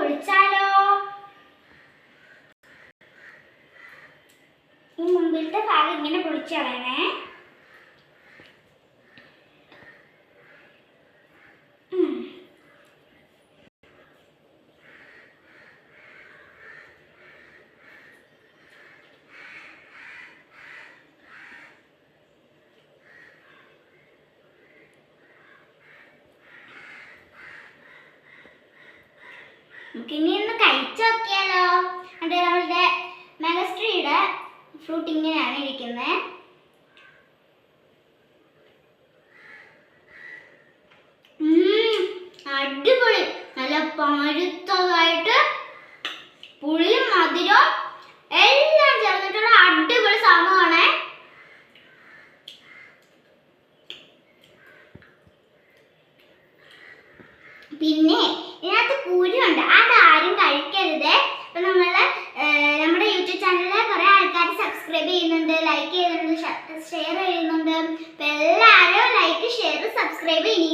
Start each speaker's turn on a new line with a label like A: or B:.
A: പൊളിച്ചാലോ ഈ മുമ്പിലത്തെ ഭാഗം ഇങ്ങനെ പൊളിച്ചു കളയണേ. നമുക്കിനി ഒന്ന് കഴിച്ചു നോക്കിയാലോ. അത് നമ്മളുടെ മെഗസ്ട്രിയുടെ ഫ്രൂട്ട് ഇങ്ങനെയാണ് ഇരിക്കുന്നത് അടിപൊളി. നല്ല പഴുത്തതായിട്ട് പുളിയും മധുരവും എല്ലാം ചേർന്നിട്ടുള്ള അടിപൊളി സംഭവമാണ് പിന്നെ ഇതിനകത്ത് ചെയ്യുന്നുണ്ട് ലൈക്ക് ചെയ്യുന്നുണ്ട് ഷെയർ ചെയ്യുന്നുണ്ട്. എല്ലാവരും ലൈക്ക് ഷെയർ സബ്സ്ക്രൈബ് ചെയ്യണം